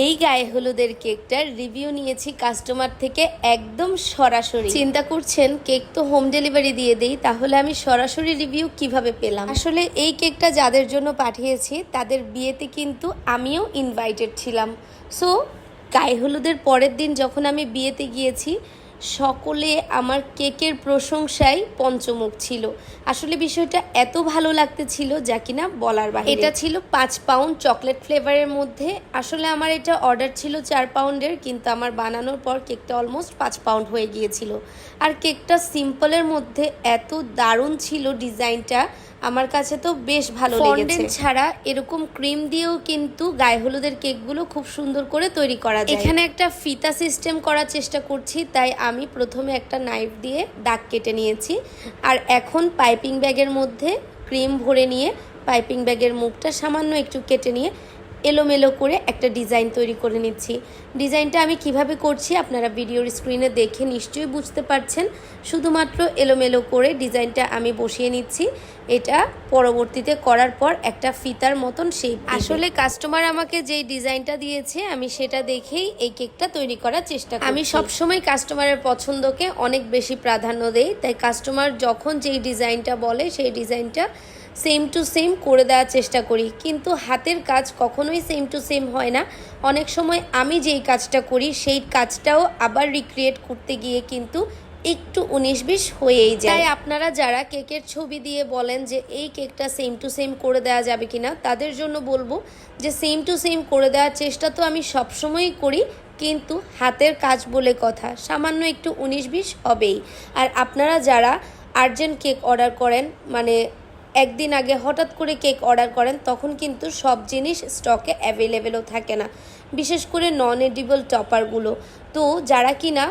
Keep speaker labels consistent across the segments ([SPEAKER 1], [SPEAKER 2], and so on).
[SPEAKER 1] এই গায়ে হলুদের কেকটার রিভিউ নিয়েছি কাস্টমার থেকে একদম সরাসরি। চিন্তা করছেন, কেক তো হোম ডেলিভারি দিয়ে দেই, তাহলে আমি সরাসরি রিভিউ কীভাবে পেলাম? আসলে এই কেকটা যাদের জন্য পাঠিয়েছি, তাদের বিয়েতে কিন্তু আমিও ইনভাইটেড ছিলাম। সো গায়ে হলুদের পরের দিন যখন আমি বিয়েতে গিয়েছি সকলে আমার কেকের প্রশংসায় পঞ্চমুখ ছিল। আসলে বিষয়টা এত ভালো লাগতেছিল যা কিনা বলার বাইরে এটা ছিল পাঁচ পাউন্ড চকলেট ফ্লেভারের মধ্যে। আসলে আমার এটা অর্ডার ছিল চার পাউন্ডের কিন্তু আমার বানানোর পর কেকটা অলমোস্ট পাঁচ পাউন্ড হয়ে গিয়েছিল। আর কেকটা সিম্পলের মধ্যে এত দারুণ ছিল ডিজাইনটা আমার কাছে তো বেশ ভালো লেগেছে। ছাড়া এরকম ক্রিম দিয়েও কিন্তু গায়ে হলুদের কেকগুলো খুব সুন্দর করে তৈরি করা যায়। এখানে একটা ফিতা সিস্টেম করার চেষ্টা করছি তাই আমি প্রথমে একটা নাইফ দিয়ে দাগ কেটে নিয়েছি। আর এখন পাইপিং ব্যাগের মধ্যে ক্রিম ভরে নিয়ে পাইপিং ব্যাগের মুখটা সামান্য একটু কেটে নিয়ে এলোমেলো করে একটা ডিজাইন তৈরি করে নিচ্ছি। ডিজাইনটা আমি কীভাবে করছি আপনারা ভিডিওর স্ক্রিনে দেখে নিশ্চয়ই বুঝতে পারছেন। শুধুমাত্র এলোমেলো করে ডিজাইনটা আমি বসিয়ে নিচ্ছি। এটা পরবর্তীতে করার পর একটা ফিতার মতন শেপ আসলে কাস্টমার আমাকে যেই ডিজাইনটা দিয়েছে আমি সেটা দেখেই এই কেকটা তৈরি করার চেষ্টা করি আমি সবসময় কাস্টমারের পছন্দকে অনেক বেশি প্রাধান্য দেই। তাই কাস্টমার যখন যেই ডিজাইনটা বলে সেই ডিজাইনটা সেম টু সেম করে দেওয়ার চেষ্টা করি। কিন্তু হাতের কাজ কখনোই সেম টু সেম হয় না। অনেক সময় আমি যেই কাজটা করি, সেই কাজটাও আবার রিক্রিয়েট করতে গিয়ে কিন্তু একটু উনিশ বিশ হয়েই যায়। তাই আপনারা যারা কেকের ছবি দিয়ে বলেন যে এই কেকটা সেম টু সেম করে দেওয়া যাবে কি না তাদের জন্য বলব যে সেম টু সেম করে দেওয়ার চেষ্টা তো আমি সবসময়ই করি, কিন্তু হাতের কাজ বলে কথা, সামান্য একটু উনিশ বিশ হবেই। আর আপনারা যারা আর্জেন্ট কেক অর্ডার করেন মানে একদিন আগে হঠাৎ করে কেক অর্ডার করেন, তখন কিন্তু সব জিনিস স্টকে অ্যাভেলেবেলও থাকে না। বিশেষ করে নন এডিবল টপারগুলো। তো যারা কিনা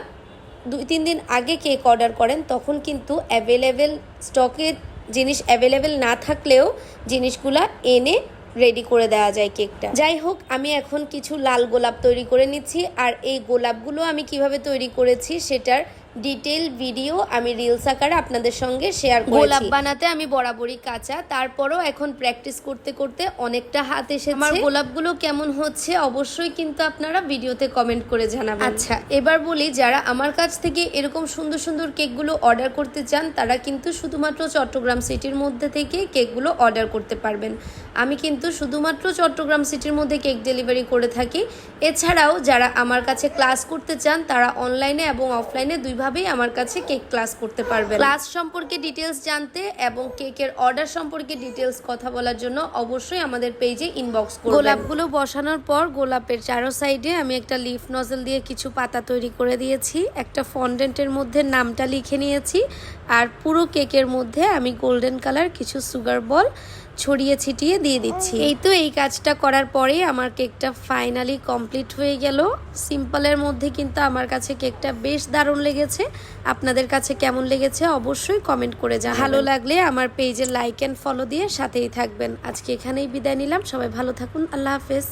[SPEAKER 1] দুই, তিন দিন আগে কেক অর্ডার করেন, তখন কিন্তু অ্যাভেলেবেল স্টকে জিনিস অ্যাভেলেবেল না থাকলেও জিনিসগুলা এনে রেডি করে দেওয়া যায় কেকটা। যাই হোক, আমি এখন কিছু লাল গোলাপ তৈরি করে নিচ্ছি, আর এই গোলাপগুলো আমি কীভাবে তৈরি করেছি সেটার ডিটেল ভিডিও আমি রিলস আকারে আপনাদের সঙ্গে শেয়ার করেছি। গোলাপ বানাতে আমি বরাবরই কাঁচা তারপরও এখন প্র্যাকটিস করতে করতে অনেকটা হাত এসেছে। আমার গোলাপগুলো কেমন হচ্ছে অবশ্যই কিন্তু আপনারা ভিডিওতে কমেন্ট করে জানাবেন। আচ্ছা এবার বলি যারা আমার কাছ থেকে এরকম সুন্দর সুন্দর কেকগুলো অর্ডার করতে চান তারা কিন্তু শুধুমাত্র চট্টগ্রাম সিটির মধ্যে থেকে কেকগুলো অর্ডার করতে পারবেন। আমি কিন্তু শুধুমাত্র চট্টগ্রাম সিটির মধ্যে কেক ডেলিভারি করে থাকি। এছাড়াও যারা আমার কাছে ক্লাস করতে চান তারা অনলাইনে এবং অফলাইনে দুইভাবেই আমার কাছে কেক ক্লাস করতে পারবেন ক্লাস সম্পর্কে ডিটেলস জানতে এবং কেকের অর্ডার সম্পর্কে ডিটেলস কথা বলার জন্য অবশ্যই আমাদের পেজে ইনবক্স করবেন। গোলাপগুলো বসানোর পর গোলাপের চারো সাইডে আমি একটা লিফ নজল দিয়ে কিছু পাতা তৈরি করে দিয়েছি, একটা ফন্ডেন্টের মধ্যে নামটা লিখে নিয়েছি, আর পুরো কেকের মধ্যে আমি গোল্ডেন কালার কিছু সুগার বল ছড়িয়ে ছিটিয়ে দিয়ে দিচ্ছি। এই তো এই কাজটা করার পরে আমার কেকটা ফাইনালি কমপ্লিট হয়ে গেল। সিম্পলের মধ্যে কিন্তু আমার কাছে কেকটা বেশ দারুণ লেগেছে। আপনাদের কাছে কেমন লেগেছে অবশ্যই কমেন্ট করে যান ভালো লাগলে আমার পেজে লাইক অ্যান্ড ফলো দিয়ে সাথেই থাকবেন। আজকে এখানেই বিদায় নিলাম। সবাই ভালো থাকুন। আল্লাহ হাফেজ।